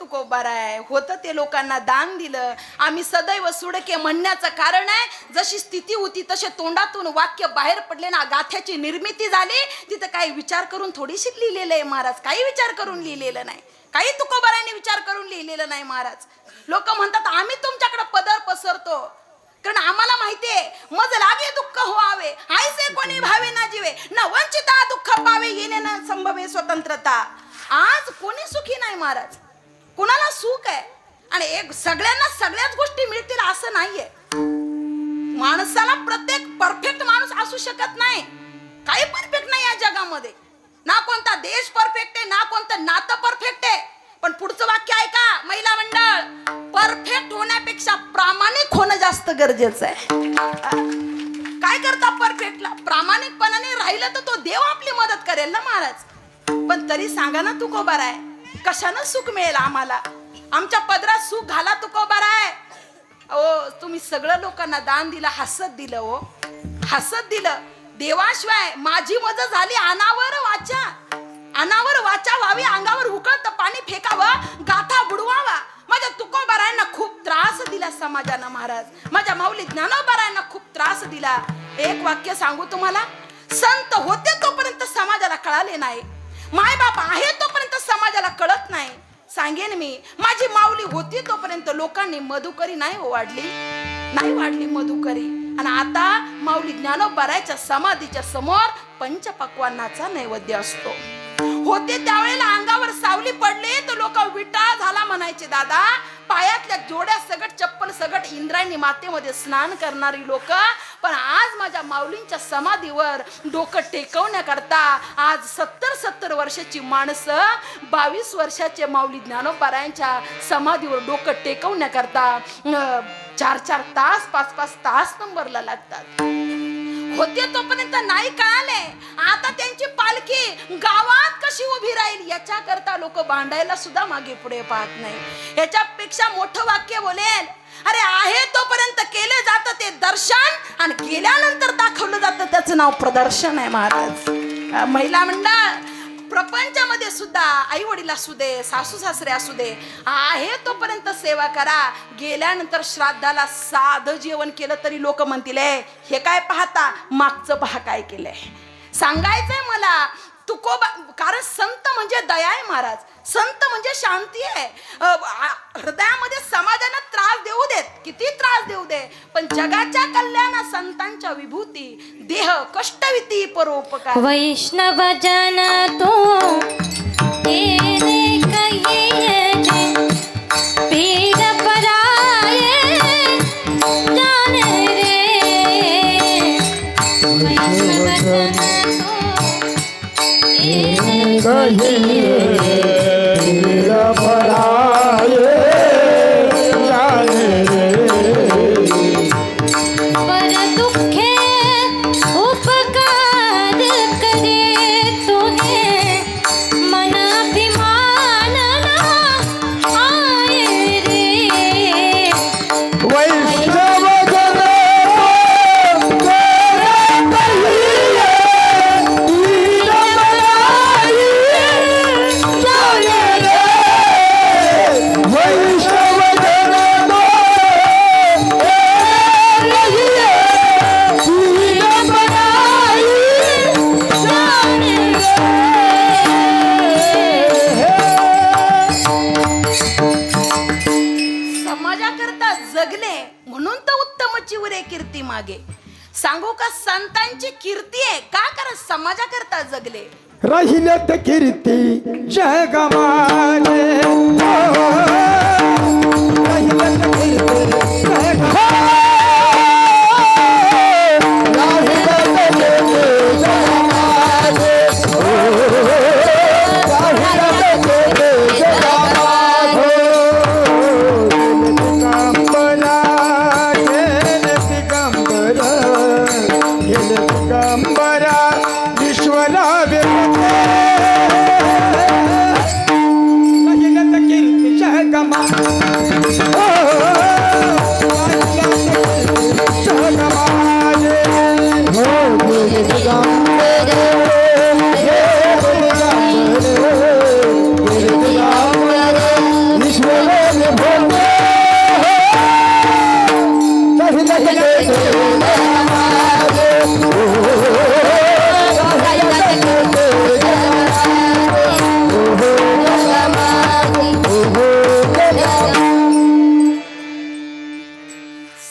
तुकोबाराय होतं ते लोकांना दान दिलं. आम्ही सदैव सुडके म्हणण्याचं कारण आहे जशी स्थिती होती तसे तोंडातून वाक्य बाहेर पडले ना गाथ्याची निर्मिती झाली. तिथं काही विचार करून थोडीशी लिहिलेलं आहे महाराज. काही विचार करून लिहिलेलं नाही. काही तुकोबाराने विचार करून लिहिलेलं नाही महाराज. लोक म्हणतात आम्ही तुमच्याकडे पदर पसरतो. कारण आम्हाला माहितीये मज लागे दुःख होवावे आयसे कोणी भावे ना जीवे. न वंचिता दुःख पावे येणे ना संभवे स्वतंत्रता. आज कोणी सुखी नाही महाराज. कुणाला सुख आहे? आणि एक सगळ्यांना सगळ्याच गोष्टी मिळतील असं नाहीये. माणसाला प्रत्येक परफेक्ट माणूस असू शकत नाही. काही परफेक्ट नाही या जगामध्ये. ना कोणता देश परफेक्ट आहे ना कोणतं नातं परफेक्ट आहे. पण पुढचं वाक्य आहे का महिला मंडळ. परफेक्ट होण्यापेक्षा प्रामाणिक होणं जास्त गरजेचं आहे. काय करता परफेक्टला प्रामाणिकपणाने राहिलं तर तो देव आपली मदत करेल ना महाराज. पण तरी सांगा ना तू कोबार आहे कशानं सुख मिळेल आम्हाला? आमच्या पदरात सुख घाला तू कोबार आहे ओ तुम्ही सगळं लोकांना दान दिलं हसत दिलं ओ हसत दिलं. देवाशिवाय माझी मज झाली अनावर वाचा. अनावर वाचा व्हावी अंगावर उकळत पाणी फेकावं गाथा बुडवावा. माझ्या तुकोबारायांना खूप त्रास दिला समाजानं महाराज. माझ्या माऊली ज्ञानोबारायांना खूप त्रास दिला. एक वाक्य सांगू तुम्हाला? संत होते तोपर्यंत समाजाला कळाले नाही. माय बाप समाजाला कळत नाही. सांगेन मी माझी माऊली होती तोपर्यंत लोकांनी मधुकरी नाही वाढली. नाही वाढली मधुकरी. आणि आता माऊली ज्ञानोबारायच्या समाधीच्या समोर पंचपक्वानाचा नैवेद्य असतो. होते त्यावेळेला अंगावर सावली पडली तर लोक विटा झाला म्हणायचे दादा पायातल्या जोड्या सगट चप्पल सगट इंद्रायणी मातेमध्ये स्नान करणारी लोक पण आज माझ्या माऊलींच्या समाधीवर डोकं टेकवण्याकरता आज सत्तर सत्तर वर्षाची माणसं बावीस वर्षाचे माऊली ज्ञानोबारायांच्या समाधीवर डोकं टेकवण्याकरता चार चार तास पाच पाच तास नंबरला लागतात. होते तोपर्यंत नाही कळाले. आता त्यांची पालखी गावात कशी उभी राहील याच्या करता लोक भांडायला सुद्धा मागे पुढे पाहत नाही. याच्यापेक्षा मोठं वाक्य बोलेल अरे आहे तोपर्यंत केले जातं ते दर्शन आणि गेल्यानंतर दाखवलं जातं त्याचं नाव प्रदर्शन आहे महाराज. महिला मंडळ प्रपंचामध्ये सुद्धा आई वडील असू दे सासू सासरे असू दे आहे तोपर्यंत सेवा करा. गेल्यानंतर श्राद्धाला साधं जेवण केलं तरी लोक म्हणतील हे काय पाहता? मागचं पहा काय केलंय. सांगायचंय मला तुकोबा कारण संत म्हणजे दया आहे महाराज. संत म्हणजे शांती आहे. हृदया आ- हृदयामध्ये समाजाला त्रास देऊ देत किती त्रास देऊ दे पण जगाच्या कल्याण संतांच्या विभूती देह कष्टविती परोपकार वैष्णव जन तो Yeah. समाजाकरता जगले म्हणून तर उत्तम चिवरे कीर्ती मागे. सांगू का संतांची कीर्ती आहे? का कर समाजाकरता जगले? राहिल्यात कीर्ती जगमाने राहिल्यात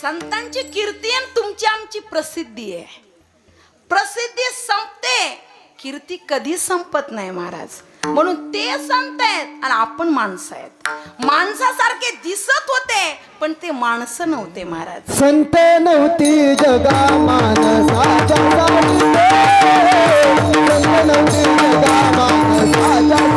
संतांची कीर्ती आणि तुमची आमची प्रसिद्धी आहे. प्रसिद्धी संपते. कीर्ती कधी संपत नाही महाराज. म्हणून ते संत आहेत आणि आपण माणसं आहेत माणसासारखे दिसत होते पण ते माणसं नव्हते महाराज. संत नव्हती जगा माणसाच्या संत नव्हती जगा माणसाच्या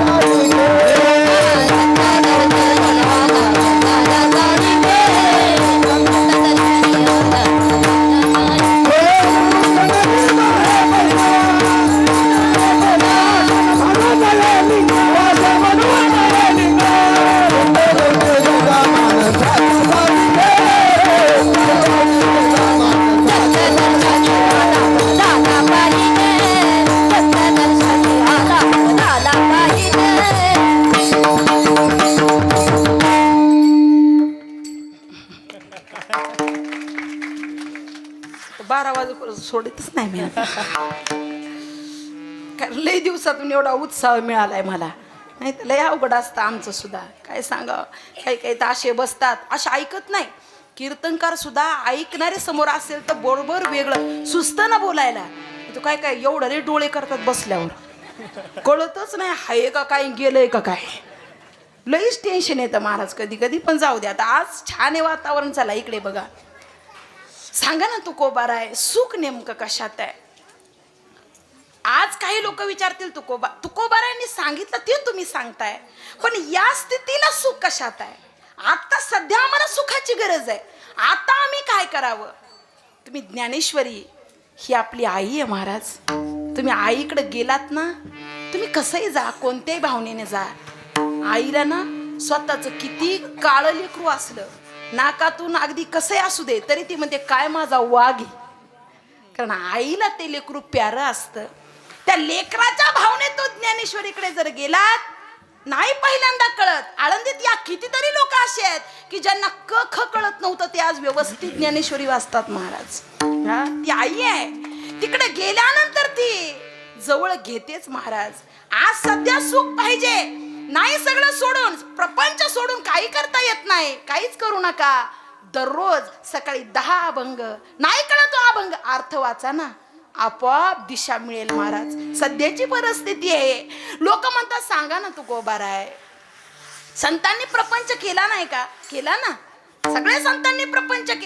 बारा वाजेपर्यंत सोडतच नाही मी. कारण लई दिवसातून एवढा उत्साह मिळालाय मला. नाही तर लय अवघड असतं आमचं सुद्धा. काय सांगा काही काही तर असे बसतात. असे ऐकत नाही. कीर्तनकार सुद्धा ऐकणारे समोर असेल तर बरोबर वेगळं. सुस्त ना बोलायला. तो काय काय एवढं रे डोळे करतात बसल्यावर. कळतच नाही हाय का काय गेलंय का काय. लईच टेन्शन येतं महाराज कधी कधी पण जाऊ दे. आता आज छान आहे वातावरण. चला इकडे बघा. सांगा ना तुकोबार आहे सुख नेमकं कशात आहे? आज काही लोक विचारतील तुकोबा तुकोबारायांनी सांगितलं ते तुम्ही सांगताय पण या स्थितीला सुख कशात आहे? आता सध्या आम्हाला सुखाची गरज आहे. आता आम्ही काय करावं? तुम्ही ज्ञानेश्वरी ही आपली आई आहे महाराज. तुम्ही आईकडे गेलात ना तुम्ही कसंही जा कोणत्याही भावनेने जा. आईला ना स्वतःचं किती काळ लेकरू असलं नाकातून अगदी कसंही असू दे तरी ती म्हणते काय माझा वाघ आहे? कारण आईला ते लेकरू प्यारं असतं. त्या लेकराच्या भावने तो ज्ञानेश्वरीकडे जर गेलात नाही पहिल्यांदा कळत. आळंदीत या कितीतरी लोक असे आहेत की ज्यांना क ख कळत नव्हतं ते आज व्यवस्थित ज्ञानेश्वरी वाचतात महाराज. ती आई आहे. तिकडे गेल्यानंतर ती जवळ घेतेच महाराज. आज सध्या सुख पाहिजे. नाही सगळं सोडून प्रपंच सोडून काही करता येत नाही. काहीच करू नका. दररोज सकाळी दहा अभंग. नाही कळत हो तो अभंग. अर्थ वाचा ना. आपोआप दिशा मिळेल महाराज. सध्याची परिस्थिती आहे. लोक म्हणतात सांगा ना तू गोबार आहे संतांनी प्रपंच केला नाही का? केला ना? सगळे संतांनी प्रपंच